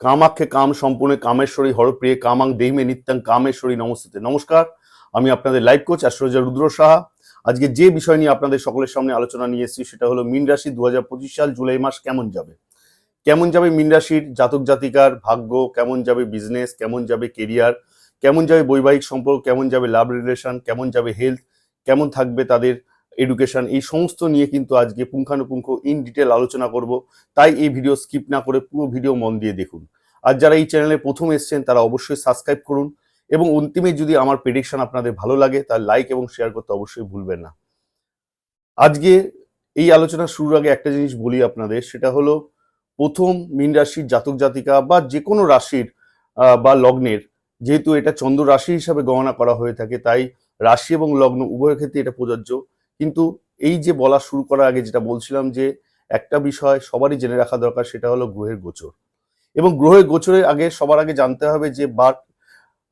কামাক্ষে কাম সম্পূর্ণ কামেশ্বরী হরপ্রিয়ে কামাং দেহিমে নিত্যাং কামেশ্বরী নমস্তে নমস্কার, আমি আপনাদের live coach astrologer Rudra Saha. আজকে যে বিষয় নিয়ে আপনাদের সকলের সামনে আলোচনা নিয়ে এসেছি সেটা হলো মিন রাশি দু হাজার পঁচিশ সাল জুলাই মাস কেমন যাবে? কেমন যাবে মিন রাশির জাতক জাতিকার ভাগ্য? কেমন যাবে বিজনেস কেমন যাবে কেরিয়ার কেমন যাবে বৈবাহিক সম্পর্ক? কেমন যাবে লাভ রিলেশন কেমন যাবে হেলথ কেমন থাকবে তাদের এডুকেশন এই সমস্ত নিয়ে কিন্তু আজকে পুঙ্খানুপুঙ্খ ইন ডিটেল আলোচনা করব। তাই এই ভিডিও স্কিপ না করে পুরো ভিডিও মন দিয়ে দেখুন। আর যারা এই চ্যানেলে প্রথম এসেছেন, তারা অবশ্যই সাবস্ক্রাইব করুন এবং অন্তিমে যদি আমার প্রেডিকশন আপনাদের ভালো লাগে, তাহলে লাইক এবং শেয়ার করতে অবশ্যই ভুলবেন না। আজকে এই আলোচনা শুরুর আগে একটা জিনিস বলি আপনাদের, সেটা হলো প্রথম মীন রাশির জাতক জাতিকা বা যে কোনো রাশির বা লগ্নের, যেহেতু এটা চন্দ্র রাশি হিসাবে গণনা করা হয়ে থাকে, তাই রাশি এবং লগ্ন উভয়ের ক্ষেত্রে এটা প্রযোজ্য। কিন্তু এই যে বলা শুরু করার আগে যেটা বলছিলাম যে একটা বিষয় সবারই জেনে রাখা দরকার সেটা হলো গ্রহের গোচর। এবং গ্রহের গোচরের আগে সবার আগে জানতে হবে যে বার্থ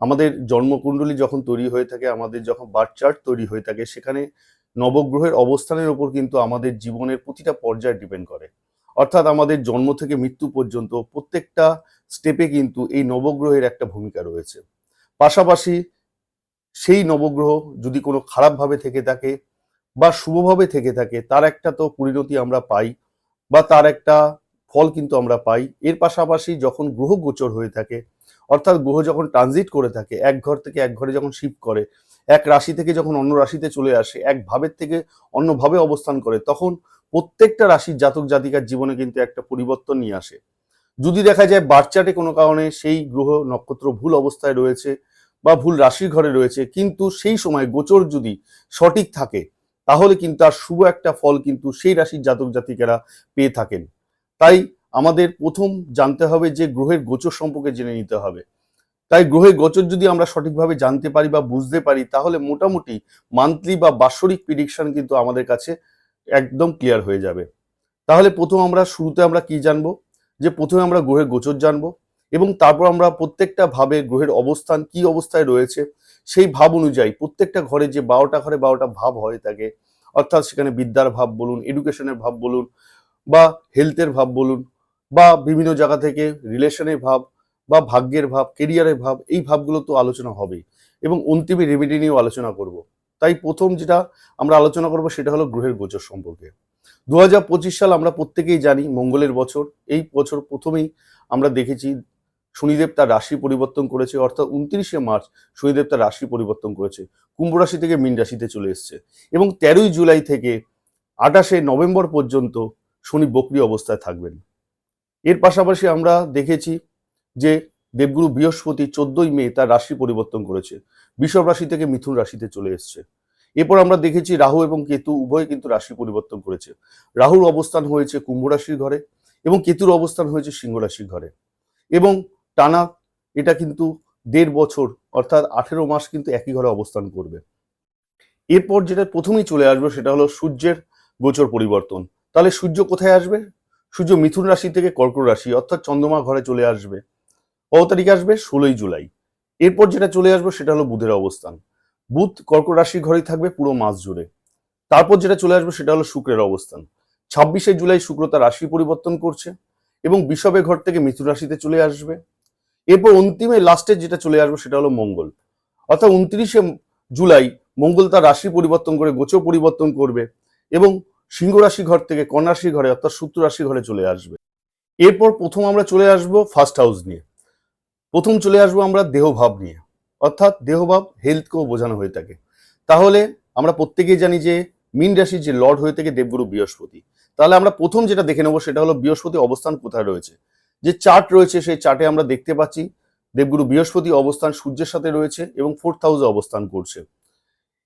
আমাদের জন্মকুণ্ডলী যখন তৈরি হয়ে থাকে, আমাদের যখন বার্থ চার্ট তৈরি হয়ে থাকে, সেখানে নবগ্রহের অবস্থানের উপর কিন্তু আমাদের জীবনের প্রতিটা পর্যায়ে ডিপেন্ড করে। অর্থাৎ আমাদের জন্ম থেকে মৃত্যু পর্যন্ত প্রত্যেকটা স্টেপে কিন্তু এই নবগ্রহের একটা ভূমিকা রয়েছে। পাশাপাশি সেই নবগ্রহ যদি কোনো খারাপভাবে থেকে থাকে বা শুভভাবে থেকে থাকে, তার একটা তো পরিণতি আমরা পাই বা তার একটা ফল কিন্তু আমরা পাই। এর পাশাপাশি যখন গ্রহ গোচর হয়ে থাকে, অর্থাৎ গ্রহ যখন ট্রানজিট করে থাকে, এক ঘর থেকে এক ঘরে যখন শিফট করে, এক রাশি থেকে যখন অন্য রাশিতে চলে আসে, এক ভাবের থেকে অন্য ভাবে অবস্থান করে, তখন প্রত্যেকটা রাশির জাতক জাতিকার জীবনে কিন্তু একটা পরিবর্তন নিয়ে আসে। যদি দেখা যায় বাচ্চাটে কোনো কারণে সেই গ্রহ নক্ষত্র ভুল অবস্থায় রয়েছে বা ভুল রাশির ঘরে রয়েছে, কিন্তু সেই সময় গোচর যদি সঠিক থাকে তাহলে কিন্তু তার শুভ একটা ফল কিন্তু সেই রাশির জাতক জাতিকেরা পেয়ে থাকেন। তাই আমাদের প্রথম জানতে হবে যে গ্রহের গোচর সম্পর্কে জেনে নিতে হবে। তাই গ্রহের গোচর যদি আমরা সঠিকভাবে জানতে পারি বা বুঝতে পারি, তাহলে মোটামুটি মান্থলি বা বাৎসরিক প্রিডিকশন কিন্তু আমাদের কাছে একদম ক্লিয়ার হয়ে যাবে। তাহলে প্রথম আমরা শুরুতে আমরা কি জানব? যে প্রথমে আমরা গ্রহের গোচর জানব এবং তারপর আমরা প্রত্যেকটা ভাবে গ্রহের অবস্থান কি অবস্থায় রয়েছে সেই ভাব অনুযায়ী প্রত্যেকটা ঘরে যে বারোটা ঘরে বারোটা ভাব হয় থাকে অর্থাৎ সেখানে বিদ্যার ভাব বলুন এডুকেশনের ভাব বলুন, বা হেলথের ভাব বলুন, বা বিভিন্ন জায়গা থেকে রিলেশনের ভাব, বা ভাগ্যের ভাব কেরিয়ারের ভাব, এই ভাবগুলো তো আলোচনা হবেই। এবং অন্তিমে রেমেডি নিয়েও আলোচনা করব। তাই প্রথম যেটা আমরা আলোচনা করব সেটা হলো গ্রহের গোচর সম্পর্কে। দু হাজার পঁচিশ সাল আমরা প্রত্যেকেই জানি মঙ্গলের বছর, এই বছর প্রথমেই আমরা দেখেছি শনিদেব তার রাশি পরিবর্তন করেছে, অর্থাৎ উনত্রিশে মার্চ শনিদেব তার রাশি পরিবর্তন করেছে। কুম্ভ রাশি থেকে মীন রাশিতে চলে এসেছে এবং তেরোই জুলাই থেকে আঠাশে নভেম্বর পর্যন্ত শনি বক্রি অবস্থায় থাকবেন। এর পাশাপাশি আমরা দেখেছি যে দেবগুরু বৃহস্পতি চোদ্দই মে তার রাশি পরিবর্তন করেছে বিষব রাশি থেকে মিথুন রাশিতে চলে এসছে। এরপর আমরা দেখেছি রাহু এবং কেতু উভয় কিন্তু রাশি পরিবর্তন করেছে। রাহুর অবস্থান হয়েছে কুম্ভ রাশির ঘরে এবং কেতুর অবস্থান হয়েছে সিংহ রাশির ঘরে এবং টানা এটা কিন্তু দেড় বছর, অর্থাৎ আঠেরো মাস কিন্তু একই ঘরে অবস্থান করবে। এরপর যেটা প্রথমেই চলে আসবে সেটা হলো সূর্যের গোচর পরিবর্তন। তাহলে সূর্য কোথায় আসবে? সূর্য মিথুন রাশি থেকে কর্কট রাশি, অর্থাৎ চন্দ্রমা ঘরে চলে আসবে। কত তারিখে আসবে? ষোলোই জুলাই। এরপর যেটা চলে আসবে সেটা হলো বুধের অবস্থান। বুধ কর্কট রাশির ঘরেই থাকবে পুরো মাস জুড়ে। তারপর যেটা চলে আসবে সেটা হলো শুক্রের অবস্থান। ছাব্বিশে জুলাই শুক্র তার রাশি পরিবর্তন করছে এবং বিষবের ঘর থেকে মিথুন রাশিতে চলে আসবে। এরপর অন্তিমে লাস্টে যেটা চলে আসবে সেটা হলো মঙ্গল। অর্থাৎ উনত্রিশে জুলাই মঙ্গল তার রাশি পরিবর্তন করে গোচর পরিবর্তন করবে এবং সিংহ রাশি ঘর থেকে কন্যা রাশি ঘরে অর্থাৎ সূত্র রাশি ঘরে চলে আসবে। এরপর প্রথম আমরা চলে আসব ফার্স্ট হাউস নিয়ে। প্রথম চলে আসব আমরা দেহভাব নিয়ে। অর্থাৎ দেহভাব হেলথকেও বোঝানো হয়ে থাকে। তাহলে আমরা প্রত্যেকেই জানি যে মিন রাশির যে লর্ড হয়ে থাকে দেবগুরু বৃহস্পতি। তাহলে আমরা প্রথম যেটা দেখে নেব সেটা হলো বৃহস্পতি অবস্থান কোথায় রয়েছে। যে চার্ট রয়েছে সেই চার্টে আমরা দেখতে পাচ্ছি দেবগুরু বৃহস্পতি অবস্থান সূর্যের সাথে রয়েছে এবং ফোর্থ হাউসে অবস্থান করছে।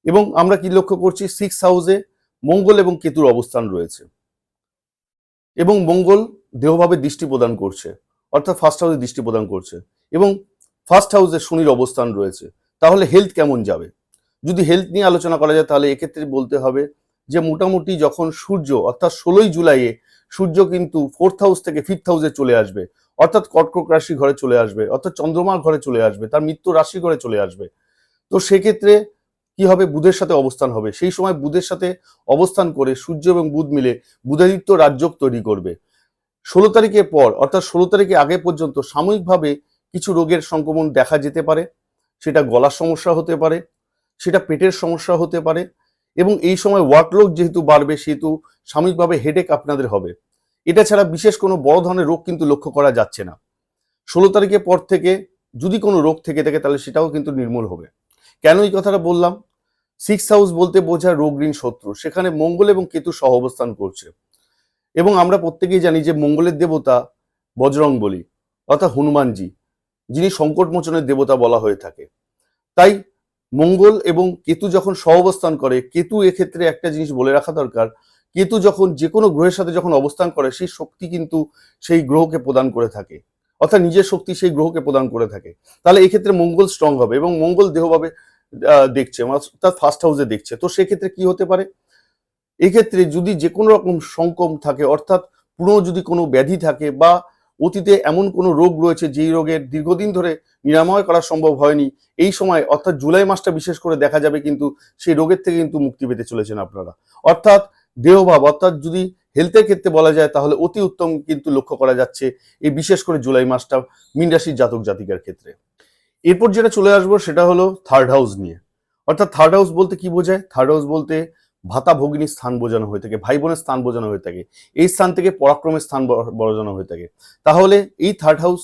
এবং আমরা কি লক্ষ্য করছি? সিক্স হাউসে মঙ্গল এবং কেতুর অবস্থান রয়েছে। এবং মঙ্গল দেহভাবে দৃষ্টি প্রদান করছে, অর্থাৎ ফার্স্ট হাউসে দৃষ্টি প্রদান করছে। এবং ফার্স্ট হাউসে শনির অবস্থান রয়েছে। তাহলে হেলথ কেমন যাবে? যদি হেলথ নিয়ে আলোচনা করা যায়, তাহলে এক্ষেত্রে বলতে হবে যে মোটামুটি যখন সূর্য, অর্থাৎ ষোলোই জুলাইয়ে সূর্য কিন্তু ফোর্থ হাউস থেকে ফিফথ হাউসে চলে আসবে। অর্থাৎ কর্কট রাশি ঘরে চলে আসবে, অর্থাৎ চন্দ্রমার ঘরে চলে আসবে, তার মৃত্যু রাশি ঘরে চলে আসবে। তো সেক্ষেত্রে কি হবে? বুধের সাথে অবস্থান হবে। সেই সময় বুধের সাথে অবস্থান করে সূর্য এবং বুধ মিলে বুধাদিত্য রাজ্যক তৈরি করবে। ষোলো তারিখের পর, অর্থাৎ ষোলো তারিখে আগে পর্যন্ত সাময়িকভাবে কিছু রোগের সংক্রমণ দেখা যেতে পারে। সেটা গলার সমস্যা হতে পারে, সেটা পেটের সমস্যা হতে পারে এবং এই সময় ওয়ার্কলোড যেহেতু বাড়বে, সেহেতু সাময়িকভাবে হেডেক আপনাদের হবে। এটা ছাড়া বিশেষ কোনো বড় ধরনের রোগ কিন্তু লক্ষ্য করা যাচ্ছে না। ষোলো তারিখের পর থেকে যদি কোনো রোগ থেকে থাকে, তাহলে সেটাও কিন্তু নির্মূল হবে। কেন এই কথাটা বললাম? সিক্স হাউস বলতে বোঝায় রোগ ঋণ শত্রু। সেখানে মঙ্গল এবং কেতু সহ অবস্থান করছে। এবং আমরা প্রত্যেকেই জানি যে মঙ্গলের দেবতা বজরং বলি, অর্থাৎ হনুমানজি, যিনি সংকট মোচনের দেবতা বলা হয়ে থাকে। তাই মঙ্গল এবং কেতু যখন সহ অবস্থান করে, কেতু এক্ষেত্রে একটা জিনিস বলে রাখা দরকার, কেতু যখন যে কোনো গ্রহের সাথে যখন অবস্থান করে, সেই শক্তি কিন্তু সেই গ্রহকে প্রদান করে থাকে। অর্থাৎ নিজের শক্তি সেই গ্রহকে প্রদান করে থাকে। তাহলে এই ক্ষেত্রে মঙ্গল স্ট্রং হবে এবং মঙ্গল দেহভাবে দেখছে অর্থাৎ ফার্স্ট হাউসে দেখছে। তো সেক্ষেত্রে কি হতে পারে? এক্ষেত্রে যদি যে কোনো রকম সংকম থাকে, অর্থাৎ পুরনো যদি কোনো ব্যাধি থাকে বা অতীতে এমন কোনো রোগ রয়েছে যেই রোগের দীর্ঘদিন ধরে নিরাময় করা সম্ভব হয়নি। এই সময় অর্থাৎ জুলাই মাসটা বিশেষ করে দেখা যাবে কিন্তু সেই রোগের থেকে কিন্তু মুক্তি পেতে চলেছেন আপনারা। অর্থাৎ দেহভাব অর্থাৎ যদি হেলথের ক্ষেত্রে বলা যায় তাহলে অতি উত্তম কিন্তু লক্ষ্য করা যাচ্ছে এই বিশেষ করে জুলাই মাসটা মীন রাশির জাতক জাতিকার ক্ষেত্রে। এরপর যেটা চলে আসব সেটা হলো থার্ড হাউস নিয়ে। অর্থাৎ থার্ড হাউস বলতে কি বোঝায়? থার্ড হাউস বলতে ভাতা ভগিনীর স্থান বোঝানো হয়ে থাকে ভাই বোনের স্থান বোঝানো হয়ে থাকে, এই স্থান থেকে পরাক্রমের স্থান বোঝানো হয়ে থাকে। তাহলে এই থার্ড হাউস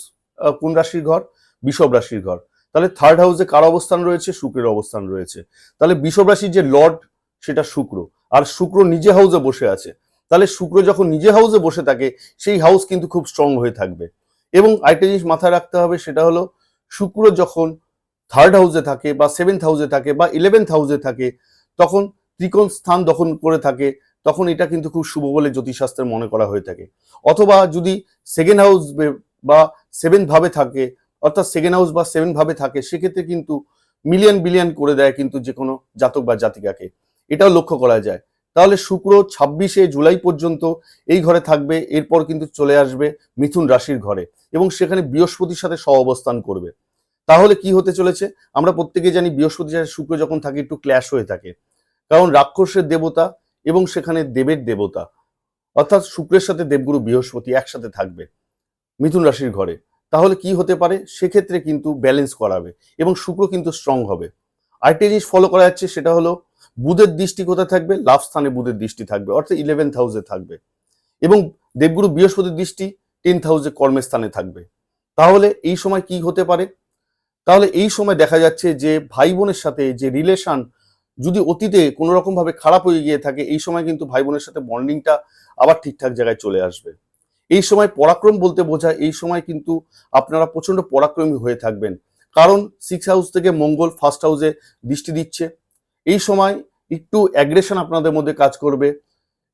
কোন রাশির ঘর? বিষব রাশির ঘর। তাহলে থার্ড হাউসে কার অবস্থান রয়েছে? শুক্রের অবস্থান রয়েছে। তাহলে বিষব রাশির যে লর্ড সেটা শুক্র। আর শুক্র নিজে হাউসে বসে আছে। তাহলে শুক্র যখন নিজে হাউসে বসে থাকে, সেই হাউস কিন্তু খুব স্ট্রং হয়ে থাকবে। এবং আরেকটা জিনিস মাথায় রাখতে হবে, সেটা হলো শুক্র যখন থার্ড হাউসে থাকে বা সেভেন্থ হাউসে থাকে বা ইলেভেন্থ হাউসে থাকে, তখন ত্রিকোণ স্থান দখল করে থাকে, তখন এটা কিন্তু খুব শুভ বলে জ্যোতিষশাস্ত্রে মনে করা হয়ে থাকে। অথবা যদি সেকেন্ড হাউস বা সেভেন্থ ভাবে থাকে, অর্থাৎ সেকেন্ড হাউস বা সেভেন ভাবে থাকে, সেক্ষেত্রে কিন্তু মিলিয়ন বিলিয়ন করে দেয় কিন্তু যে কোনো জাতক বা জাতিকাকে। এটাও লক্ষ্য করা যায়। তাহলে শুক্র ছাব্বিশে জুলাই পর্যন্ত এই ঘরে থাকবে, এরপর কিন্তু চলে আসবে মিথুন রাশির ঘরে এবং সেখানে বৃহস্পতির সাথে সহ অবস্থান করবে। তাহলে কি হতে চলেছে? আমরা প্রত্যেকে জানি বৃহস্পতির সাথে শুক্র যখন থাকে একটু ক্ল্যাশ হয়ে থাকে। কারণ রাক্ষসের দেবতা এবং সেখানে দেবের দেবতা। অর্থাৎ শুক্রের সাথে দেবগুরু বৃহস্পতি একসাথে থাকবে মিথুন রাশির ঘরে। তাহলে কি হতে পারে? সেক্ষেত্রে কিন্তু ব্যালেন্স করাবে এবং শুক্র কিন্তু স্ট্রং হবে। আরেকটা জিনিস ফলো করা যাচ্ছে, সেটা হলো বুধের দৃষ্টি কোথায় থাকবে? লাভ স্থানে বুধের দৃষ্টি থাকবে, অর্থাৎ ইলেভেন্থ হাউসে থাকবে। এবং দেবগুরু বৃহস্পতির দৃষ্টি টেন্থ হাউসে কর্মের স্থানে থাকবে। তাহলে এই সময় কি হতে পারে? তাহলে এই সময় দেখা যাচ্ছে যে ভাই বোনের সাথে যে রিলেশন যদি অতীতে কোনো রকম ভাবে খারাপ হয়ে গিয়ে থাকে, এই সময় কিন্তু ভাই বোনের সাথে বন্ডিংটা আবার ঠিকঠাক জায়গায় চলে আসবে। এই সময় পরাক্রম বলতে বোঝায়, এই সময় কিন্তু আপনারা প্রচণ্ড পরাক্রমী হয়ে থাকবেন। কারণ সিক্স হাউস থেকে মঙ্গল ফার্স্ট হাউসে দৃষ্টি দিচ্ছে। এই সময় একটু অ্যাগ্রেশন আপনাদের মধ্যে কাজ করবে।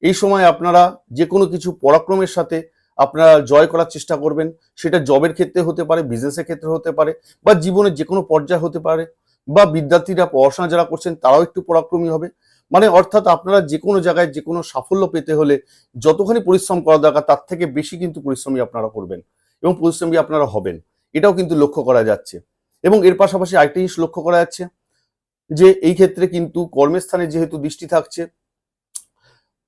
এই সময় আপনারা যে কোনো কিছু পরাক্রমের সাথে আপনারা জয় করার চেষ্টা করবেন। সেটা জবের ক্ষেত্রে হতে পারে বিজনেসের ক্ষেত্রে হতে পারে, বা জীবনের যে কোনো পর্যায়ে হতে পারে। বা বিদ্যার্থীরা পড়াশোনা যারা করছেন, তারাও একটু পরাক্রমী হবে। মানে অর্থাৎ আপনারা যে কোনো জায়গায় যে কোনো সাফল্য পেতে হলে যতখানি পরিশ্রম করা দরকার, তার থেকে বেশি কিন্তু পরিশ্রমী আপনারা করবেন এবং পরিশ্রমী আপনারা হবেন। এটাও কিন্তু লক্ষ্য করা যাচ্ছে। এবং এর পাশাপাশি আরেকটা জিনিস লক্ষ্য করা যাচ্ছে যে, এই ক্ষেত্রে কিন্তু কর্মস্থানে যেহেতু দৃষ্টি থাকছে,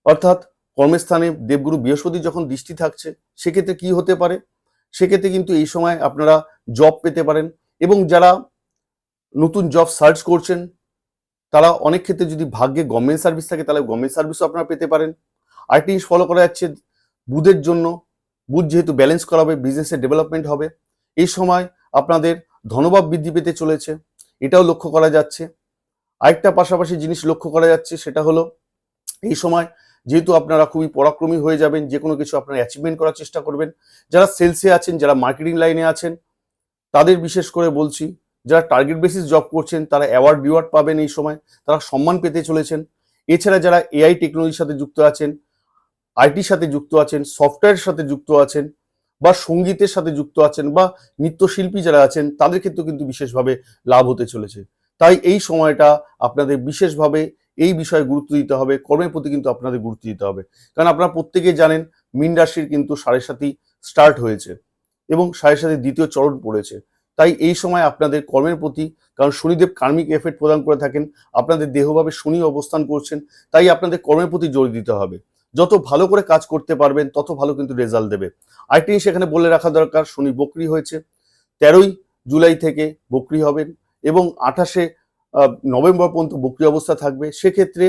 অর্থাৎ কর্মস্থানে দেবগুরু বৃহস্পতি যখন দৃষ্টি থাকছে, সেক্ষেত্রে কি হতে পারে? সেক্ষেত্রে কিন্তু এই সময় আপনারা জব পেতে পারেন এবং যারা নতুন জব সার্চ করছেন, তারা অনেক ক্ষেত্রে যদি ভাগ্যে গভর্নমেন্ট সার্ভিস থাকে, তাহলে গভর্নমেন্ট সার্ভিসও আপনারা পেতে পারেন। আরেকটি জিনিস ফলো করা যাচ্ছে, বুধের জন্য, বুধ যেহেতু ব্যালেন্স করা হবে বিজনেসের ডেভেলপমেন্ট হবে, এই সময় আপনাদের ধনভাব বৃদ্ধি পেতে চলেছে, এটাও লক্ষ্য করা যাচ্ছে। আরেকটা পাশাপাশি জিনিস লক্ষ্য করা যাচ্ছে, সেটা হলো, এই সময় যেহেতু আপনারা খুবই পরাক্রমী হয়ে যাবেন যে কোনো কিছু আপনারা অ্যাচিভমেন্ট করার চেষ্টা করবেন, যারা সেলসে আছেন, যারা মার্কেটিং লাইনে আছেন, তাদের বিশেষ করে বলছি যারা টার্গেট বেসিস জব করছেন, তারা অ্যাওয়ার্ড রিওয়ার্ড পাবেন এই সময়, তারা সম্মান পেতে চলেছেন। এছাড়া যারা এআই টেকনোলজির সাথে যুক্ত আছেন আইটির সাথে যুক্ত আছেন সফটওয়্যারের সাথে যুক্ত আছেন, বা সঙ্গীতের সাথে যুক্ত আছেন, বা নৃত্যশিল্পী যারা আছেন, তাদের ক্ষেত্রেও কিন্তু বিশেষভাবে লাভ হতে চলেছে। তাই এই সময়টা আপনাদের বিশেষভাবে এই বিষয়ে গুরুত্ব দিতে হবে, কর্মের প্রতি কিন্তু আপনাদের গুরুত্ব দিতে হবে। কারণ আপনারা প্রত্যেকেই জানেন, মীন রাশির কিন্তু সাড়ে সাথী স্টার্ট হয়েছে এবং সাড়ে সাথে দ্বিতীয় চরণ পড়েছে। তাই এই সময় আপনাদের কর্মের প্রতি, কারণ শনিদেব কার্মিক এফেক্ট প্রদান করে থাকেন, আপনাদের দেহভাবে শনি অবস্থান করছেন, তাই আপনাদের কর্মের প্রতি জোর দিতে হবে। যত ভালো করে কাজ করতে পারবেন, তত ভালো কিন্তু রেজাল্ট দেবে। আরেকটি জিনিস এখানে বলে রাখা দরকার, শনি বকরি হয়েছে, তেরোই জুলাই থেকে বকরি হবেন এবং আঠাশে নভেম্বর পর্যন্ত বকরি অবস্থা থাকবে। সেক্ষেত্রে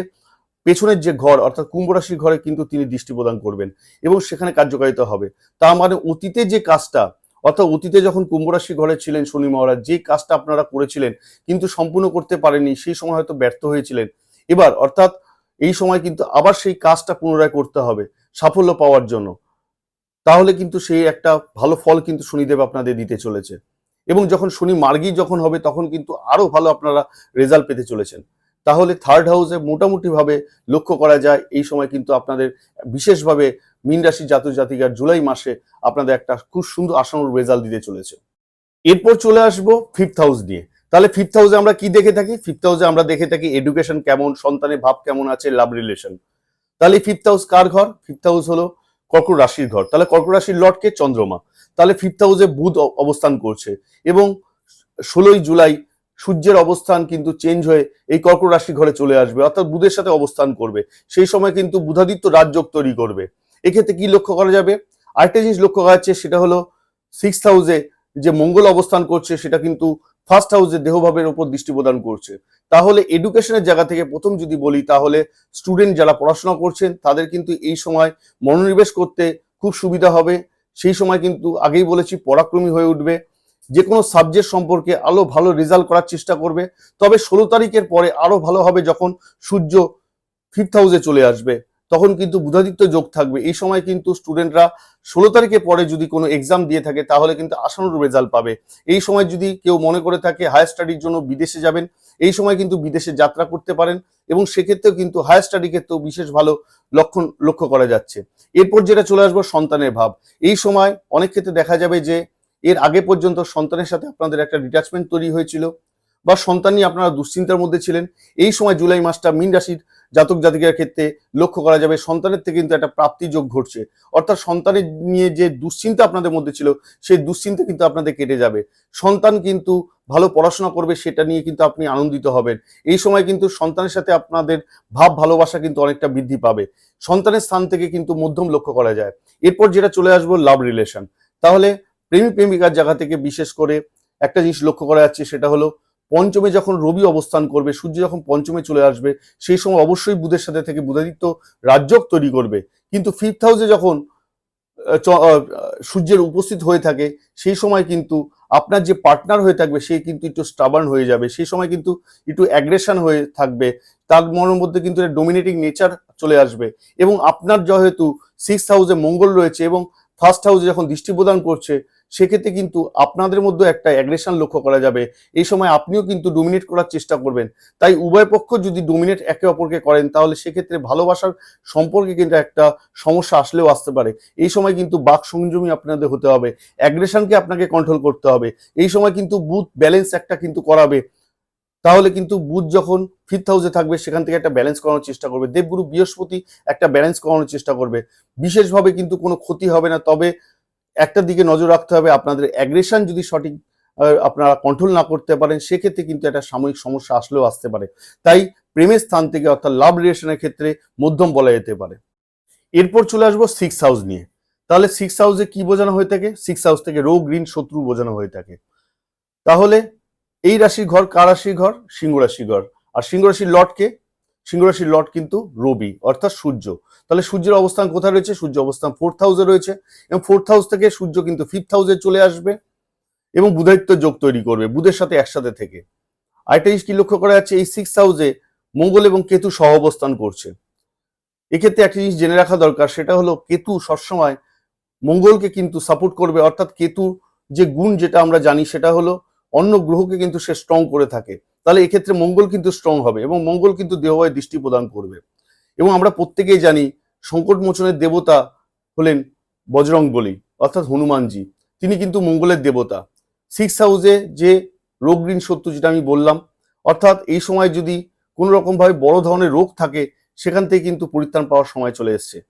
পেছনের যে ঘর, অর্থাৎ কুম্ভ রাশির ঘরে কিন্তু তিনি দৃষ্টি প্রদান করবেন এবং সেখানে কার্যকারিতা হবে। তার মানে অতীতে যে কাজটা অর্থাৎ অতীতে যখন কুম্ভ রাশি ঘরে ছিলেন শনি মহারাজ, যে কাজটা আপনারা করেছিলেন কিন্তু সম্পূর্ণ করতে পারেননি, সেই সময় হয়তো ব্যর্থ হয়েছিলেন। এবার অর্থাৎ এই সময় কিন্তু আবার সেই কাজটা পুনরায় করতে হবে, সাফল্য পাওয়ার জন্য। তাহলে কিন্তু সেই একটা ভালো ফল কিন্তু শনিদেব আপনাদের দিতে চলেছে। এবং যখন শনি মার্গী যখন হবে, তখন কিন্তু আরও ভালো আপনারা রেজাল্ট পেতে চলেছেন। তাহলে থার্ড হাউসে মোটামুটিভাবে লক্ষ্য করা যায়, এই সময় কিন্তু আপনাদের বিশেষভাবে মীন রাশি জাতক জাতিকার জুলাই মাসে আপনাদের একটা খুব সুন্দর আসানোর রেজাল্ট দিতে চলেছে। এরপর চলে আসব ফিফথ হাউস নিয়ে। তাহলে ফিফথ হাউসে আমরা কি দেখে থাকি? ফিফথ হাউসে আমরা দেখে থাকি এডুকেশন কেমন, সন্তানের ভাব কেমন আছে লাভ রিলেশন তাহলে ফিফথ হাউস কার ঘর? ফিফথ হাউস হলো কর্কট রাশির ঘর। তাহলে কর্কট রাশির লর্ডকে চন্দ্রমা। তাহলে ফিফথ হাউসে বুধ অবস্থান করছে এবং ষোলোই জুলাই সূর্যের অবস্থান কিন্তু চেঞ্জ হয়ে এই কর্কট রাশি ঘরে চলে আসবে, অর্থাৎ বুধের সাথে অবস্থান করবে। সেই সময় কিন্তু বুধাদিত্য রাজযোগ তৈরি করবে। এক্ষেত্রে কি লক্ষ্য করা যাবে? আরেকটা জিনিস লক্ষ্য করা যাচ্ছে, সেটা হলো সিক্স হাউসে যে মঙ্গল অবস্থান করছে, সেটা কিন্তু ফার্স্ট হাউসে দেহভাবের উপর দৃষ্টি প্রদান করছে। তাহলে এডুকেশনের জায়গা থেকে প্রথম যদি বলি, তাহলে স্টুডেন্ট যারা পড়াশোনা করছেন, তাদের কিন্তু এই সময় মনোনিবেশ করতে খুব সুবিধা হবে। সেই সময় কিন্তু আগেই বলেছি, পরাক্রমী হয়ে উঠবে। যে কোনো সাবজেক্ট সম্পর্কে আরও ভালো রেজাল্ট করার চেষ্টা করবে। তবে ষোলো তারিখের পরে আরও ভালো হবে যখন সূর্য ফিফথ হাউসে চলে আসবে। তখন কিন্তু বুধাদিত্য যোগ থাকবে। এই সময় কিন্তু স্টুডেন্টরা ষোলো তারিখে পরে যদি কোনো এক্সাম দিয়ে থাকে, তাহলে কিন্তু আসানোর রেজাল্ট পাবে। এই সময় যদি কেউ মনে করে থাকে হায়ার স্টাডির জন্য বিদেশে যাবেন, এই সময় কিন্তু বিদেশে যাত্রা করতে পারেন এবং সেক্ষেত্রেও কিন্তু হায়ার স্টাডি ক্ষেত্রেও বিশেষ ভালো লক্ষণ লক্ষ্য করা যাচ্ছে। এরপর যেটা চলে আসব, সন্তানের ভাব। এই সময় অনেক ক্ষেত্রে দেখা যাবে যে, এর আগে পর্যন্ত সন্তানের সাথে আপনাদের একটা ডিটাচমেন্ট তৈরি হয়েছিল বা সন্তান নিয়ে আপনারা দুশ্চিন্তার মধ্যে ছিলেন। এই সময় জুলাই মাসটা মিন রাশির জাতক জাতিকার ক্ষেত্রে লক্ষ্য করা যাবে সন্তানের থেকে কিন্তু একটা প্রাপ্তি যোগ ঘটছে। অর্থাৎ সন্তানের নিয়ে যে দুশ্চিন্তা আপনাদের মধ্যে ছিল, সেই দুশ্চিন্তা কিন্তু আপনাদের কেটে যাবে। সন্তান কিন্তু ভালো পড়াশোনা করবে, সেটা নিয়ে কিন্তু আপনি আনন্দিত হবেন। এই সময় কিন্তু সন্তানের সাথে আপনাদের ভাব ভালোবাসা কিন্তু অনেকটা বৃদ্ধি পাবে। সন্তানের স্থান থেকে কিন্তু মধ্যম লক্ষ্য করা যায়। এরপর যেটা চলে আসব লাভ রিলেশন তাহলে প্রেমী প্রেমিকার জায়গা থেকে বিশেষ করে একটা জিনিস লক্ষ্য করা যাচ্ছে, সেটা হলো পঞ্চমে যখন রবি অবস্থান করবে, সূর্য যখন পঞ্চমে চলে আসবে, সেই সময় অবশ্যই বুধের সাথে থেকে বুধাদিত্য রাজ্যক তৈরি করবে। কিন্তু ফিফথ হাউসে যখন সূর্যের উপস্থিত হয়ে থাকে, সেই সময় কিন্তু আপনার যে পার্টনার হয়ে থাকবে, সে কিন্তু একটু স্টাবার্ন হয়ে যাবে। সেই সময় কিন্তু একটু অ্যাগ্রেশন হয়ে থাকবে। তার মনের মধ্যে কিন্তু ডোমিনেটিং নেচার চলে আসবে। এবং আপনার যেহেতু সিক্স হাউসে মঙ্গল রয়েছে এবং ফার্স্ট হাউসে যখন দৃষ্টি প্রদান করছে সেক্ষেত্রে কিন্তু আপনাদের মধ্যে একটা অ্যাগ্রেশন লক্ষ্য করা যাবে। এই সময় আপনিও কিন্তু ডোমিনেট করার চেষ্টা করবেন। তাই উভয় পক্ষ যদি ডোমিনেট একে অপরকে করেন, তাহলে সেক্ষেত্রে ভালোবাসার সম্পর্কে কিন্তু একটা সমস্যা আসলেও আসতে পারে। এই সময় কিন্তু বাক সংযমী আপনাদের হতে হবে। অ্যাগ্রেশনকে আপনাকে কন্ট্রোল করতে হবে। এই সময় কিন্তু বুথ ব্যালেন্স একটা কিন্তু করাবে। তাহলে কিন্তু বুধ যখন ফিফথ হাউসে থাকবে, সেখান থেকে একটা ব্যালেন্স করানোর চেষ্টা করবে। দেবগুরু বৃহস্পতি একটা ব্যালেন্স করানোর চেষ্টা করবে। বিশেষভাবে কিন্তু কোনো ক্ষতি হবে না। তবে একটা দিকে নজর রাখতে হবে, আপনাদের অ্যাগ্রেশন যদি সঠিক আপনারা কন্ট্রোল না করতে পারেন, সেক্ষেত্রে কিন্তু একটা সাময়িক সমস্যা আসলেও আসতে পারে। তাই প্রেমের স্থান থেকে অর্থাৎ লাভ রিলেশনের ক্ষেত্রে মধ্যম বলা যেতে পারে। এরপর চলে আসব সিক্স হাউস নিয়ে। তাহলে সিক্স হাউসে কি বোঝানো হয়ে থাকে? সিক্স হাউস থেকে রোগ, ঋণ, শত্রু বোঝানো হয়ে থাকে। তাহলে এই রাশির ঘর কার রাশির ঘর? সিংহ রাশির ঘর। আর সিংহ রাশির লটকে সিংহ রাশির লট কিন্তু রবি, অর্থাৎ সূর্য। তাহলে সূর্যের অবস্থান কোথায় রয়েছে? সূর্য অবস্থান ফোর্থ হাউসে রয়েছে এবং ফোর্থ হাউস থেকে সূর্য কিন্তু ফিফথ হাউসে চলে আসবে এবং বুধায়িত্ব যোগ তৈরি করবে, বুধের সাথে একসাথে থেকে। আরেকটা জিনিস কি লক্ষ্য করা যাচ্ছে? এই সিক্স হাউসে মঙ্গল এবং কেতু সহ অবস্থান করছে। এক্ষেত্রে একটা জিনিস জেনে রাখা দরকার, সেটা হলো কেতু সবসময় মঙ্গলকে কিন্তু সাপোর্ট করবে, অর্থাৎ কেতু যে গুণ যেটা আমরা জানি সেটা হলো অন্য গ্রহকে কিন্তু সে স্ট্রং করে থাকে। তাহলে এক্ষেত্রে মঙ্গল কিন্তু স্ট্রং হবে এবং মঙ্গল কিন্তু দেহবায় দৃষ্টি প্রদান করবে। এবং আমরা প্রত্যেকেই জানি সংকট মোচনের দেবতা হলেন বজরং বলি, অর্থাৎ হনুমানজি। তিনি কিন্তু মঙ্গলের দেবতা। সিক্স হাউসে যে রোগ ঋণ শত্রু যেটা আমি বললাম, অর্থাৎ এই সময় যদি কোনো রকম ভাবে বড় ধরনের রোগ থাকে, সেখান থেকে কিন্তু পরিত্রাণ পাওয়ার সময় চলে এসছে।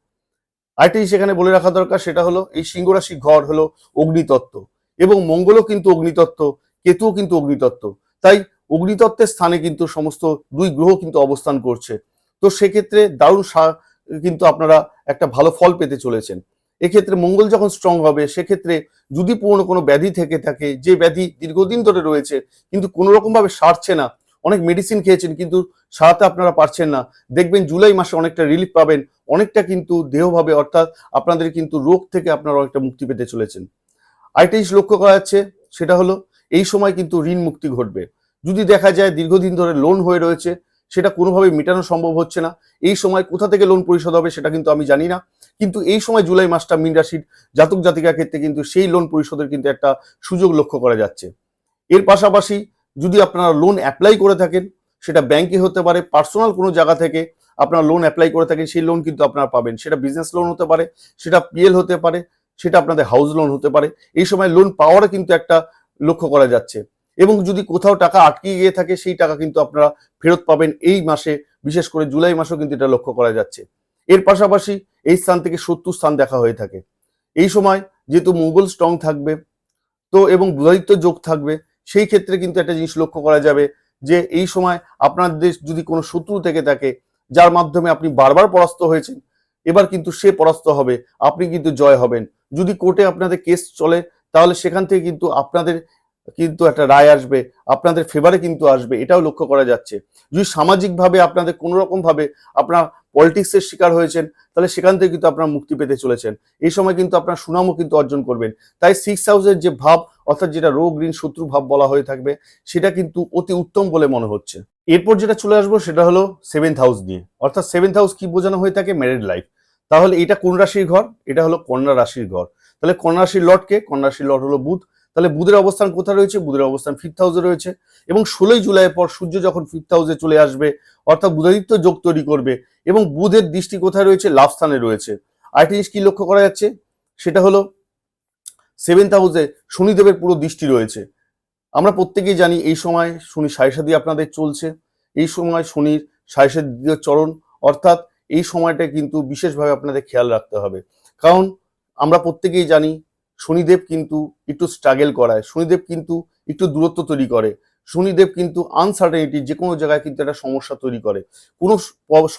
আরেকটি সেখানে বলে রাখা দরকার, সেটা হলো এই সিংহরাশি ঘর হলো অগ্নিতত্ত্ব। এবং মঙ্গলও কিন্তু অগ্নিতত্ত্ব, কেতুও কিন্তু অগ্নিতত্ত্ব। তাই অগ্নিতত্ত্বের স্থানে কিন্তু সমস্ত দুই গ্রহ কিন্তু অবস্থান করছে। তো সেক্ষেত্রে দারুণ কিন্তু আপনারা একটা ভালো ফল পেতে চলেছেন। এক্ষেত্রে মঙ্গল যখন স্ট্রং হবে, সেক্ষেত্রে যদি পুরনো কোনো ব্যাধি থেকে থাকে, যে ব্যাধি দীর্ঘদিন ধরে রয়েছে, কিন্তু কোনো রকম ভাবে সারছে না, অনেক মেডিসিন খেয়েছেন, কিন্তু সারাতে আপনারা পারছেন না, দেখবেন জুলাই মাসে অনেকটা রিলিফ পাবেন, অনেকটা কিন্তু দেহভাবে, অর্থাৎ আপনাদের কিন্তু রোগ থেকে আপনারা অনেকটা মুক্তি পেতে চলেছেন। আরেকটা জিনিস লক্ষ্য করা যাচ্ছে, সেটা হলো, এই সময় কিন্তু ঋণ মুক্তি ঘটবে। যদি দেখা যায় দীর্ঘদিন ধরে লোন হয়ে রয়েছে, সেটা কোনোভাবে মেটানো সম্ভব হচ্ছে না। এই সময় কোথা থেকে লোন পরিশোধ হবে সেটা কিন্তু আমি জানি না। কিন্তু এই সময় জুলাই মাসটা মিন রাশির জাতক জাতিকার ক্ষেত্রে কিন্তু সেই লোন পরিশোধের কিন্তু একটা সুযোগ লক্ষ্য করা যাচ্ছে। এর পাশাপাশি যদি আপনারা লোন অ্যাপ্লাই করে থাকেন, সেটা ব্যাংকে হতে পারে পার্সোনাল কোনো জায়গা থেকে আপনারা লোন অ্যাপ্লাই করে থাকেন, সেই লোন কিন্তু আপনারা পাবেন। সেটা বিজনেস লোন হতে পারে, সেটা পিএল হতে পারে, সেটা আপনাদের হাউস লোন হতে পারে। এই সময় লোন পাওয়ারও কিন্তু একটা লক্ষ্য করা যাচ্ছে। এবং যদি কোথাও টাকা আটকে গিয়ে থাকে, সেই টাকা কিন্তু আপনারা ফেরত পাবেন এই মাসে, বিশেষ করে জুলাই মাসেও কিন্তু এটা লক্ষ্য করা যাচ্ছে। এর পাশাপাশি এই স্থান থেকে শত্রু স্থান দেখা হয়ে থাকে। এই সময় যেহেতু মঙ্গল স্ট্রং থাকবে, তো এবং বুধাদিত্য যোগ থাকবে, সেই ক্ষেত্রে কিন্তু একটা জিনিস লক্ষ্য করা যাবে যে এই সময় আপনাদের যদি কোনো শত্রু থেকে থাকে, যার মাধ্যমে আপনি বারবার পরাস্ত হয়েছেন, এবার কিন্তু সে পরাস্ত হবে, আপনি কিন্তু জয় হবেন। যদি কোর্টে আপনাদের কেস চলে, তাহলে সেখান থেকে কিন্তু আপনাদের কিন্তু একটা রায় আসবে, আপনাদের ফেভারে কিন্তু আসবে, এটাও লক্ষ্য করা যাচ্ছে। যদি সামাজিকভাবে আপনাদের কোনো রকম ভাবে আপনার পলিটিক্সের শিকার হয়েছেন, তাহলে সেখান থেকে কিন্তু আপনারা মুক্তি পেতে চলেছেন। এই সময় কিন্তু আপনার সুনামও কিন্তু অর্জন করবেন। তাই সিক্স হাউসের যে ভাব, অর্থাৎ যেটা রোগ ঋণ শত্রু ভাব বলা হয়ে থাকবে, সেটা কিন্তু অতি উত্তম বলে মনে হচ্ছে। এরপর যেটা চলে আসব, সেটা হলো সেভেন্থ হাউস নিয়ে। অর্থাৎ সেভেন্থ হাউস কি বোঝানো হয়ে থাকে? ম্যারিড লাইফ তাহলে এটা কোন রাশির ঘর? এটা হলো কন্যা রাশির ঘর। তাহলে কন্যা রাশির লটকে কন্যা রাশির লট হলো বুধ। তাহলে বুধের অবস্থান কোথায় রয়েছে? বুধের অবস্থান ফিফথ হাউসে রয়েছে এবং ষোলোই জুলাইয়ের পর সূর্য যখন ফিফথ হাউসে চলে আসবে, অর্থাৎ বুধাদিত্য যোগ তৈরি করবে এবং বুধের দৃষ্টি কোথায় রয়েছে? লাভ স্থানে রয়েছে। আরেকটি জিনিস কি লক্ষ্য করা যাচ্ছে? সেটা হলো সেভেন্থ হাউসে শনিদেবের পুরো দৃষ্টি রয়েছে। আমরা প্রত্যেকেই জানি এই সময় শনি সাড়ে আপনাদের চলছে। এই সময় শনির সাড়ে দ্বিতীয় চরণ, অর্থাৎ এই সময়টা কিন্তু বিশেষভাবে আপনাদের খেয়াল রাখতে হবে। কারণ আমরা প্রত্যেকেই জানি শনিদেব কিন্তু একটু স্ট্রাগেল করায়, শনিদেব কিন্তু একটু দূরত্ব তৈরি করে, শনিদেব কিন্তু আনসার্টেনিটি যে কোনো জায়গায় কিন্তু একটা সমস্যা তৈরি করে। কোনো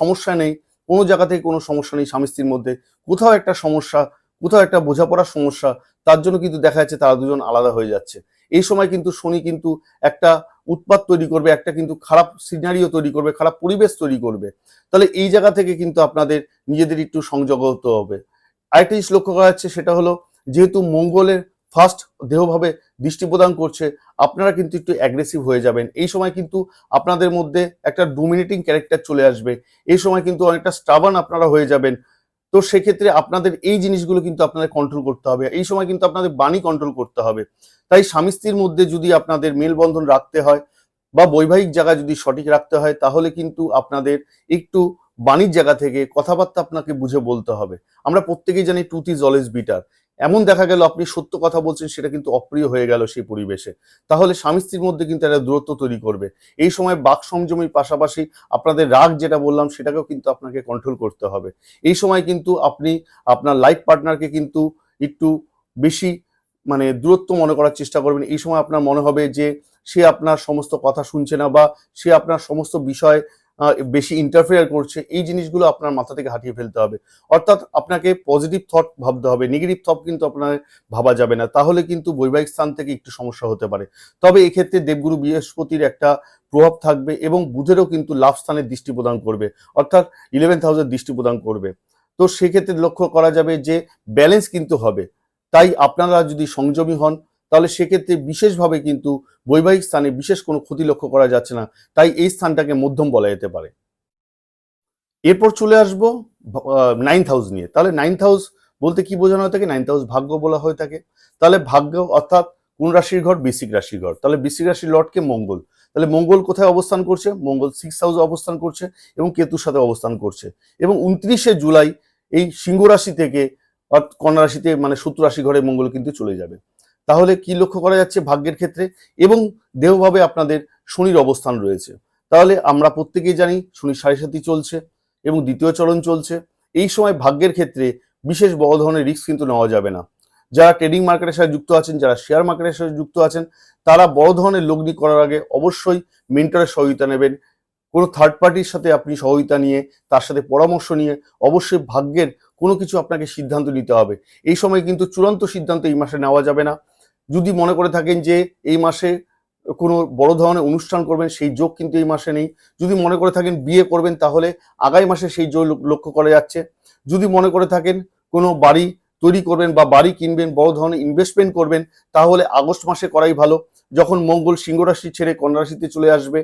সমস্যা নেই, কোনো জায়গা থেকে কোনো সমস্যা নেই স্বামী স্ত্রীর মধ্যে, কোথাও একটা সমস্যা, কোথাও একটা বোঝাপড়ার সমস্যা, তার জন্য কিন্তু দেখা যাচ্ছে তারা দুজন আলাদা হয়ে যাচ্ছে। এই সময় কিন্তু শনি কিন্তু একটা উৎপাত তৈরি করবে, একটা কিন্তু খারাপ সিনারিও তৈরি করবে, খারাপ পরিবেশ তৈরি করবে। তাহলে এই জায়গা থেকে কিন্তু আপনাদের নিজেদের একটু সংযোগ হতে হবে। আরেকটা জিনিস লক্ষ্য করা যাচ্ছে সেটা হলো যেহেতু মঙ্গলের ফার্স্ট দেহভাবে দৃষ্টি প্রদান করছে, আপনারা কিন্তু একটু অ্যাগ্রেসিভ হয়ে যাবেন। এই সময় কিন্তু আপনাদের মধ্যে একটা ডোমিনেটিং ক্যারেক্টার চলে আসবে। এই সময় কিন্তু অনেকটা স্টাবান আপনারা হয়ে যাবেন। তো সেক্ষেত্রে আপনাদের এই জিনিসগুলো কিন্তু আপনাদের কন্ট্রোল করতে হবে। এই সময় কিন্তু আপনাদের বাণী কন্ট্রোল করতে হবে। তাই স্বামী স্ত্রীর মধ্যে যদি আপনাদের মেলবন্ধন রাখতে হয় বা বৈবাহিক জায়গা যদি সঠিক রাখতে হয়, তাহলে কিন্তু আপনাদের একটু বাণীর জায়গা থেকে কথাবার্তা আপনাকে বুঝে বলতে হবে। আমরা প্রত্যেকেই জানি টুথ ইজ অলওয়েজ বিটার এমন দেখা গেল আপনি সত্য কথা বলছেন, সেটা কিন্তু অপ্রিয় হয়ে গেল সেই পরিবেশে। তাহলে স্বামী স্ত্রীর মধ্যে কিন্তু একটা দূরত্ব তৈরি করবে। এই সময় বাক সংযমের পাশাপাশি আপনাদের রাগ যেটা বললাম, সেটাকেও কিন্তু আপনাকে কন্ট্রোল করতে হবে। এই সময় কিন্তু আপনি আপনার লাইফ পার্টনারকে কিন্তু একটু বেশি মানে দূরত্ব মনে করার চেষ্টা করবেন। এই সময় আপনার মনে হবে যে সে আপনার সমস্ত কথা শুনছে না বা সে আপনার সমস্ত বিষয় বেশি ইন্টারফেয়ার করছে, এই জিনিসগুলো আপনার মাথা থেকে হাঁটিয়ে ফেলতে হবে। অর্থাৎ আপনাকে পজিটিভ থট ভাবতে হবে নেগেটিভ থট কিন্তু আপনার ভাবা যাবে না। তাহলে কিন্তু বৈবাহিক স্থান থেকে একটু সমস্যা হতে পারে। তবে এক্ষেত্রে দেবগুরু বৃহস্পতির একটা প্রভাব থাকবে এবং বুধেরও কিন্তু লাভ স্থানের দৃষ্টি প্রদান করবে। অর্থাৎ ইলেভেন্থ হাউসের দৃষ্টি প্রদান করবে। তো সেক্ষেত্রে লক্ষ্য করা যাবে যে ব্যালেন্স কিন্তু হবে। তাই আপনারা যদি সংযমী হন তাহলে সেক্ষেত্রে বিশেষভাবে কিন্তু বৈবাহিক স্থানে বিশেষ কোনো ক্ষতি লক্ষ্য করা যাচ্ছে না। তাই এই স্থানটাকে মধ্যম বলা যেতে পারে। এরপর চলে আসব নাইন্থ হাউস নিয়ে। তাহলে নাইন্থ হাউস বলতে কি বোঝানো হয়ে থাকে নাইন্থ হাউস ভাগ্য বলা হয়ে থাকে তাহলে ভাগ্য অর্থাৎ কোন রাশির ঘর? বৃশ্চিক রাশির ঘর। তাহলে বৃশ্চিক রাশির লটকে মঙ্গল। তাহলে মঙ্গল কোথায় অবস্থান করছে? মঙ্গল সিক্স হাউসে অবস্থান করছে এবং কেতুর সাথে অবস্থান করছে। এবং উনত্রিশে জুলাই এই সিংহ রাশি থেকে কন্যা রাশিতে মানে সূত্র রাশি ঘরে মঙ্গল কিন্তু চলে যাবে। তাহলে কি লক্ষ্য করা যাচ্ছে ভাগ্যের ক্ষেত্রে? এবং দেহভাবে আপনাদের শনির অবস্থান রয়েছে। তাহলে আমরা প্রত্যেকেই জানি শনি সাড়ে সাথী চলছে এবং দ্বিতীয় চরণ চলছে। এই সময় ভাগ্যের ক্ষেত্রে বিশেষ বড় ধরনের রিস্ক কিন্তু নেওয়া যাবে না। যারা ট্রেডিং মার্কেটের সাথে যুক্ত আছেন, যারা শেয়ার মার্কেটের সাথে যুক্ত আছেন, তারা বড় ধরনের লগ্নি করার আগে অবশ্যই মেন্টরের সহযোগিতা নেবেন। কোনো থার্ড পার্টির সাথে আপনি সহযোগিতা নিয়ে, তার সাথে পরামর্শ নিয়ে অবশ্যই ভাগ্যের কোনো কিছু আপনাকে সিদ্ধান্ত নিতে হবে। এই সময় কিন্তু চূড়ান্ত সিদ্ধান্ত এই মাসে নেওয়া যাবে না। যদি মনে করে থাকেন যে এই মাসে কোনো বড় ধরনের অনুষ্ঠান করবেন, সেই যোগ কিন্তু এই মাসে নেই। যদি মনে করে থাকেন বিয়ে করবেন, তাহলে আগামী মাসে সেই যোগ লক্ষ্য করা যাচ্ছে। যদি মনে করে থাকেন কোনো বাড়ি তৈরি করবেন বা বাড়ি কিনবেন, বড় ধরনের ইনভেস্টমেন্ট করবেন, তাহলে আগস্ট মাসে করাই ভালো। যখন মঙ্গল সিংহ রাশি ছেড়ে কন্যা রাশিতে চলে আসবে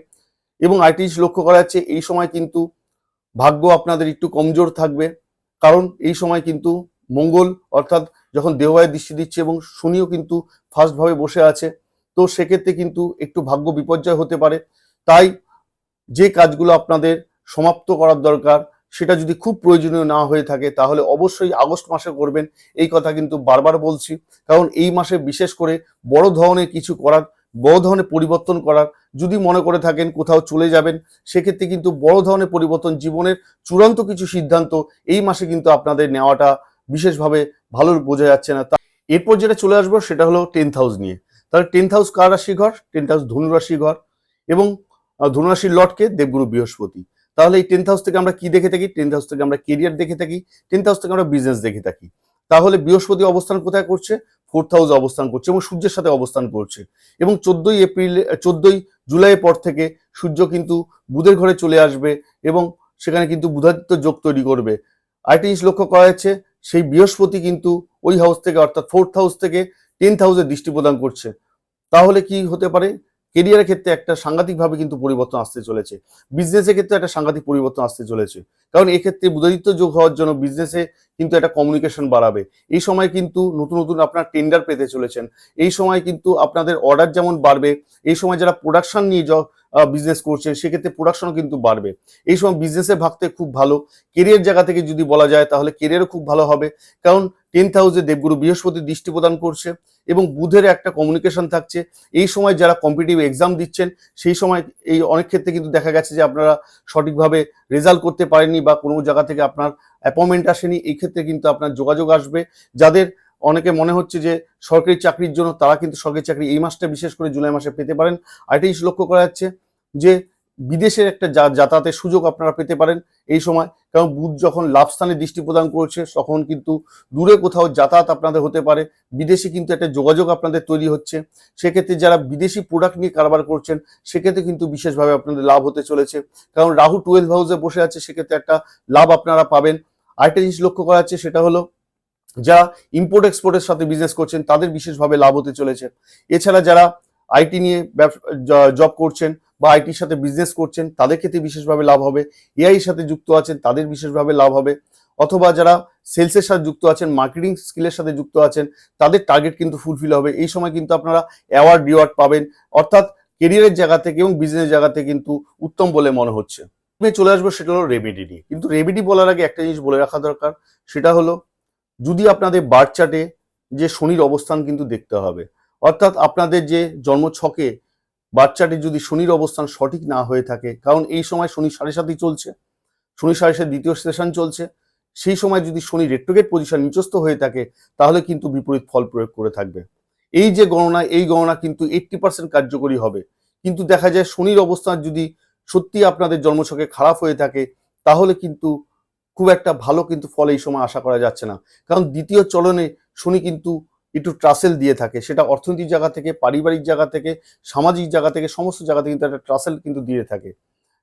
এবং জিনিস লক্ষ্য করা যাচ্ছে, এই সময় কিন্তু ভাগ্য আপনাদের একটু কমজোর থাকবে। কারণ এই সময় কিন্তু মঙ্গল, অর্থাৎ যখন দেহবায় দৃষ্টি দিচ্ছে এবং শনিও কিন্তু ফার্স্টভাবে বসে আছে, তো সেক্ষেত্রে কিন্তু একটু ভাগ্য বিপর্যয় হতে পারে। তাই যে কাজগুলো আপনাদের সমাপ্ত করার দরকার, সেটা যদি খুব প্রয়োজনীয় না হয়ে থাকে, তাহলে অবশ্যই আগস্ট মাসে করবেন। এই কথা কিন্তু বারবার বলছি, কারণ এই মাসে বিশেষ করে বড় ধরনের কিছু করার, বড় ধরনের পরিবর্তন করার, যদি মনে করে থাকেন কোথাও চলে যাবেন, সেক্ষেত্রে কিন্তু বড় ধরনের পরিবর্তন জীবনের চূড়ান্ত কিছু সিদ্ধান্ত এই মাসে কিন্তু আপনাদের নেওয়াটা বিশেষভাবে ভালো বোঝা যাচ্ছে না। তা এরপর যেটা চলে আসব সেটা হলো টেন্থ হাউস নিয়ে। তাহলে টেন্থ হাউস কার রাশি ঘর টেন্থ হাউস ধনুরাশি ঘর এবং ধনুরাশির লটকে দেবগুরু বৃহস্পতি। তাহলে এই টেন্থ হাউস থেকে আমরা কি দেখে থাকি? টেন্থ হাউস থেকে আমরা কেরিয়ার দেখে থাকি টেন্থ হাউস থেকে আমরা বিজনেস দেখে থাকি। তাহলে বৃহস্পতি অবস্থান কোথায় করছে? ফোর্থ হাউসে অবস্থান করছে এবং সূর্যের সাথে অবস্থান করছে এবং চোদ্দই এপ্রিল, চোদ্দই জুলাইয়ের পর থেকে সূর্য কিন্তু বুধের ঘরে চলে আসবে এবং সেখানে কিন্তু বুধাদিত্য যোগ তৈরি করবে। আরেকটি জিনিস লক্ষ্য করা যাচ্ছে সেই বৃহস্পতি কিন্তু ওই হাউস থেকে, অর্থাৎ ফোর্থ হাউস থেকে টেন্থ হাউসে দৃষ্টি প্রদান করছে। তাহলে কি হতে পারে? কেরিয়ারের ক্ষেত্রে একটা সাংঘাতিকভাবে কিন্তু পরিবর্তন আসতে চলেছে। বিজনেসের ক্ষেত্রে একটা সাংঘাতিক পরিবর্তন আসতে চলেছে। কারণ এক্ষেত্রে বুধাদিত্য যোগ হওয়ার জন্য বিজনেসে কিন্তু একটা কমিউনিকেশন বাড়াবে। এই সময় কিন্তু নতুন নতুন আপনার টেন্ডার পেতে চলেছেন। এই সময় কিন্তু আপনাদের অর্ডার যেমন বাড়বে, এই সময় যারা প্রোডাকশন নিয়ে বিজনেস করছেন সেক্ষেত্রে প্রোডাকশনও কিন্তু বাড়বে। এই সময় বিজনেসে ভাগতে খুব ভালো। কেরিয়ার জায়গা থেকে যদি বলা যায়, তাহলে কেরিয়ারও খুব ভালো হবে। কারণ টেন্থ হাউসে দেবগুরু বৃহস্পতি দৃষ্টি প্রদান করছে এবং বুধের একটা কমিউনিকেশন থাকছে। এই সময় যারা কম্পিটিটিভ এক্সাম দিচ্ছেন, সেই সময় এই অনেক ক্ষেত্রে কিন্তু দেখা গেছে যে, আপনারা সঠিকভাবে রেজাল্ট করতে পারেননি বা কোনো জায়গা থেকে আপনার অ্যাপয়েন্টমেন্ট আসেনি। এই ক্ষেত্রে কিন্তু আপনার যোগাযোগ আসবে। যাদের অনেকে মনে হচ্ছে যে সরকারি চাকরির জন্য তারা কিন্তু সরকারি চাকরি এই মাসটা বিশেষ করে জুলাই মাসে পেতে পারেন। আরেকটা জিনিস লক্ষ্য করা যাচ্ছে যে বিদেশের একটা যাতায়াতের সুযোগ আপনারা পেতে পারেন এই সময়। কারণ বুধ যখন লাভ স্থানে দৃষ্টি প্রদান করছে, তখন কিন্তু দূরে কোথাও যাতায়াত আপনাদের হতে পারে। বিদেশে কিন্তু একটা যোগাযোগ আপনাদের তৈরি হচ্ছে। সেক্ষেত্রে যারা বিদেশি প্রোডাক্ট নিয়ে কারবার করছেন, সেক্ষেত্রে কিন্তু বিশেষভাবে আপনাদের লাভ হতে চলেছে। কারণ রাহু টুয়েলভ হাউসে বসে আছে, সেক্ষেত্রে একটা লাভ আপনারা পাবেন। আরেকটা জিনিস লক্ষ্য করা যাচ্ছে, সেটা হলো যারা ইম্পোর্ট এক্সপোর্টের সাথে বিজনেস করছেন, তাদের বিশেষভাবে লাভ হতে চলেছে। এছাড়া যারা আইটি নিয়ে জব করছেন বা আইটির সাথে বিজনেস করছেন, তাদের ক্ষেত্রে বিশেষভাবে লাভ হবে। এআই এর সাথে যুক্ত আছেন, তাদের বিশেষভাবে লাভ হবে। অথবা যারা সেলসের সাথে যুক্ত আছেন মার্কেটিং স্কিলের সাথে যুক্ত আছেন, তাদের টার্গেট কিন্তু ফুলফিল হবে। এই সময় কিন্তু আপনারা অ্যাওয়ার্ড রিওয়ার্ড পাবেন। অর্থাৎ কেরিয়ারের জায়গা থেকে এবং বিজনেস জায়গাতে কিন্তু উত্তম বলে মনে হচ্ছে। চলে আসব সেটা হলো রেমেডি নিয়ে। কিন্তু রেমেডি বলার আগে একটা জিনিস বলে রাখা দরকার, সেটা হলো যদি আপনাদের বার্থ চার্টে যে শনির অবস্থান কিন্তু দেখতে হবে, অর্থাৎ আপনাদের যে বার্থ চার্টে যদি শনির অবস্থান সঠিক না হয়ে থাকে, কারণ এই সময় শনি সাড়ে সাতই চলছে, শনি সাড়ে সাত দ্বিতীয় সেশন চলছে, সেই সময় যদি শনি রেট্রোগেট পজিশন নিচস্থ হয়ে থাকে, তাহলে কিন্তু বিপরীত ফল প্রয়োগ করে থাকবে। এই যে গণনা, এই গণনা কিন্তু এইট্টি পার্সেন্ট কার্যকরী হবে। কিন্তু দেখা যায় শনির অবস্থান যদি সত্যি আপনাদের জন্মছকে খারাপ হয়ে থাকে, তাহলে কিন্তু খুব একটা ভালো কিন্তু ফল এই সময় আশা করা যাচ্ছে না। কারণ দ্বিতীয় চলনে শনি কিন্তু একটু ট্রাসেল দিয়ে থাকে। সেটা অর্থনৈতিক জায়গা থেকে পারিবারিক জায়গা থেকে সামাজিক জায়গা থেকে সমস্ত জায়গা থেকে কিন্তু একটা ট্রাসেল কিন্তু দিয়ে থাকে।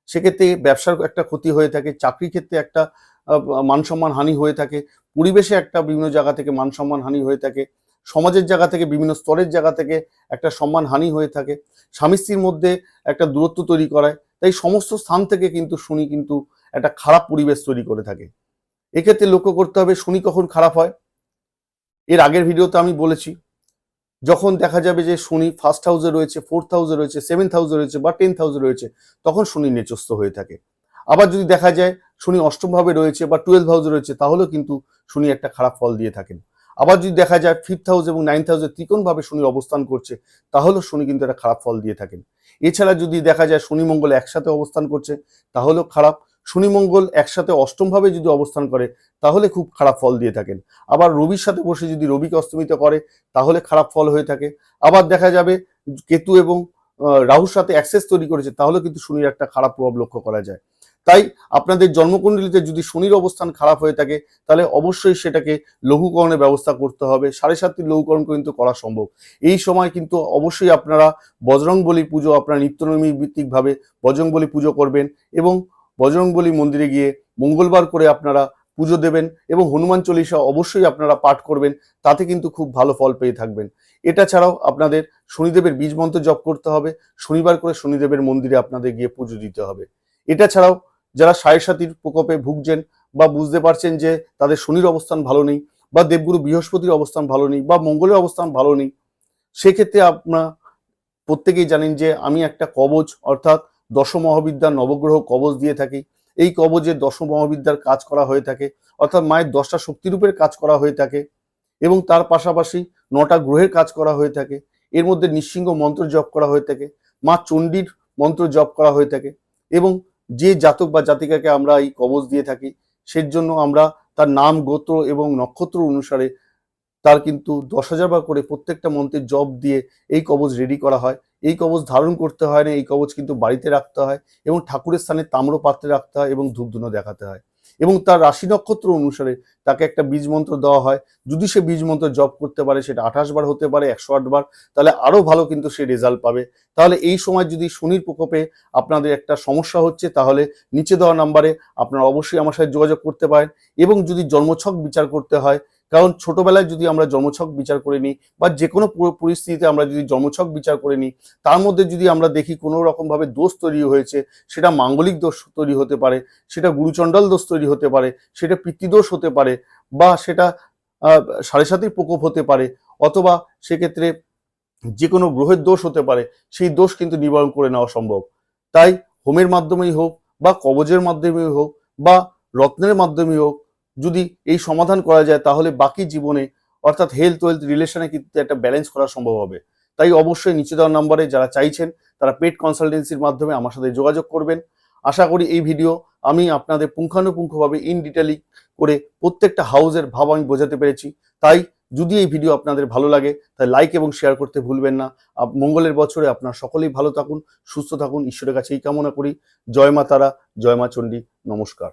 সেক্ষেত্রে ব্যবসার একটা ক্ষতি হয়ে থাকে চাকরির ক্ষেত্রে একটা আহ, মান সম্মান হানি হয়ে থাকে পরিবেশে একটা বিভিন্ন জায়গা থেকে মান সম্মান হানি হয়ে থাকে সমাজের জায়গা থেকে বিভিন্ন স্তরের জায়গা থেকে একটা সম্মান হানি হয়ে থাকে স্বামী স্ত্রীর মধ্যে একটা দূরত্ব তৈরি করায় তাই সমস্ত স্থান থেকে কিন্তু শনি কিন্তু একটা খারাপ পরিবেশ তৈরি করে থাকে। এক্ষেত্রে লক্ষ্য করতে হবে শনি কখন খারাপ হয়। এর আগের ভিডিওতে আমি বলেছি, যখন দেখা যাবে যে শনি ফার্স্ট হাউসে রয়েছে ফোর্থ হাউসে রয়েছে সেভেন্থ হাউসে রয়েছে বা টেন্থ হাউসে রয়েছে, তখন শনি নেচস্ত হয়ে থাকে। আবার যদি দেখা যায় শনি অষ্টম ভাবে রয়েছে বা টুয়েলভ হাউসে রয়েছে, তাহলেও কিন্তু শনি একটা খারাপ ফল দিয়ে থাকেন। আবার যদি দেখা যায় ফিফথ হাউস এবং নাইন্থ হাউসে ত্রিকোণভাবে শনি অবস্থান করছে, তাহলেও শনি কিন্তু একটা খারাপ ফল দিয়ে থাকেন। এছাড়া যদি দেখা যায় শনি মঙ্গল একসাথে অবস্থান করছে, তাহলেও খারাপ। শনি মঙ্গল একসাথে অষ্টমভাবে যদি অবস্থান করে, তাহলে খুব খারাপ ফল দিয়ে থাকেন। আবার রবির সাথে বসে যদি রবিকে অস্তমিত করে, তাহলে খারাপ ফল হয়ে থাকে। আবার দেখা যাবে কেতু এবং রাহুর সাথে অ্যাক্সেস তৈরি করেছে, তাহলে কিন্তু শনির একটা খারাপ প্রভাব লক্ষ্য করা যায়। তাই আপনাদের জন্মকুণ্ডলিতে যদি শনির অবস্থান খারাপ হয়ে থাকে, তাহলে অবশ্যই সেটাকে লঘুকরণের ব্যবস্থা করতে হবে। সাড়ে সাতটি লঘুকরণ কিন্তু করা সম্ভব। এই সময় কিন্তু অবশ্যই আপনারা বজরং বলি পুজো, আপনারা নিত্যনৈমিক ভিত্তিকভাবে বজরং বলি পুজো করবেন এবং বজরং বলি মন্দিরে গিয়ে মঙ্গলবার করে আপনারা পুজো দেবেন এবং হনুমান চল্লিশা অবশ্যই আপনারা পাঠ করবেন, তাতে কিন্তু খুব ভালো ফল পেয়ে থাকবেন। এটা ছাড়াও আপনাদের শনিদেবের বীজ মন্ত্র জপ করতে হবে, শনিবার করে শনিদেবের মন্দিরে আপনাদের গিয়ে পুজো দিতে হবে। এটা ছাড়াও যারা সাড়ে প্রকোপে ভুগছেন বা বুঝতে পারছেন যে তাদের শনির অবস্থান ভালো নেই বা দেবগুরু বৃহস্পতির অবস্থান ভালো নেই বা মঙ্গলের অবস্থান ভালো নেই, সেক্ষেত্রে আপনারা প্রত্যেকেই জানেন যে আমি একটা কবচ অর্থাৎ দশ মহাবিদ্যার নবগ্রহ কবচ দিয়ে থাকি। এই কবচে দশ মহাবিদ্যার কাজ করা হয়ে থাকে, অর্থাৎ মায়ের দশটা শক্তিরূপের কাজ করা হয়ে থাকে এবং তার পাশাপাশি নটা গ্রহের কাজ করা হয়ে থাকে। এর মধ্যে নিঃসিংহ মন্ত্র জপ করা হয়ে থাকে, মা চণ্ডীর মন্ত্র জপ করা হয়ে থাকে এবং যে জাতক বা জাতিকাকে আমরা এই কবচ দিয়ে থাকি, সের জন্য আমরা তার নাম, গোত্র এবং নক্ষত্র অনুসারে তার কিন্তু দশ হাজার বার করে প্রত্যেকটা মন্ত্রের জপ দিয়ে এই কবচ রেডি করা হয়। এই কবচ ধারণ করতে হয় না, এই কবচ কিন্তু বাড়িতে রাখতে হয় এবং ঠাকুরের স্থানে তাম্র পাত্রে রাখতে হয় এবং ধূপধুনো দেখাতে হয়। এবং তার রাশি নক্ষত্র অনুসারে তাকে একটা বীজ মন্ত্র দেওয়া হয়। যদি সে বীজ মন্ত্র জপ করতে পারে, সেটা আঠাশ বার হতে পারে, একশো আট বার, তাহলে আরও ভালো কিন্তু সে রেজাল্ট পাবে। তাহলে এই সময় যদি শনির প্রকোপে আপনাদের একটা সমস্যা হচ্ছে, তাহলে নিচে দেওয়া নাম্বারে আপনারা অবশ্যই আমার সাথে যোগাযোগ করতে পারেন এবং যদি জন্মছক বিচার করতে হয় কারণ ছোটবেলায় যদি আমরা জন্মছক বিচার করে নিই বা যে কোনো পরিস্থিতিতে আমরা যদি জমছক বিচার করে নিই, তার মধ্যে যদি আমরা দেখি কোনো রকমভাবে দোষ তৈরি হয়েছে, সেটা মাঙ্গলিক দোষ তৈরি হতে পারে, সেটা গুরুচণ্ডাল দোষ তৈরি হতে পারে, সেটা পিতৃদোষ হতে পারে বা সেটা সাড়ে সাতির প্রকোপ হতে পারে, অথবা সেক্ষেত্রে যে কোনো গ্রহের দোষ হতে পারে, সেই দোষ কিন্তু নিবারণ করে নেওয়া সম্ভব। তাই হোমের মাধ্যমেই হোক বা কবজের মাধ্যমেই হোক বা রত্নের মাধ্যমেই হোক যদি এই সমাধান করা যায়, তাহলে বাকি জীবনে, অর্থাৎ হেলথ ওয়েলথ রিলেশনে কিন্তু একটা ব্যালেন্স করা সম্ভব হবে। তাই অবশ্যই নিচে দেওয়া নাম্বারে যারা চাইছেন, তারা পেড কনসালটেন্সির মাধ্যমে আমার সাথে যোগাযোগ করবেন। আশা করি এই ভিডিও আমি আপনাদের পুঙ্খানুপুঙ্খভাবে ইন ডিটেলি করে প্রত্যেকটা হাউসের ভাব আমি বোঝাতে পেরেছি। তাই যদি এই ভিডিও আপনাদের ভালো লাগে তাই লাইক এবং শেয়ার করতে ভুলবেন না। মঙ্গলের বছরে আপনার সকলেই ভালো থাকুন, সুস্থ থাকুন। ঈশ্বরের কাছে এই কামনা করি। জয় মা তারা, জয় মা চণ্ডী। নমস্কার।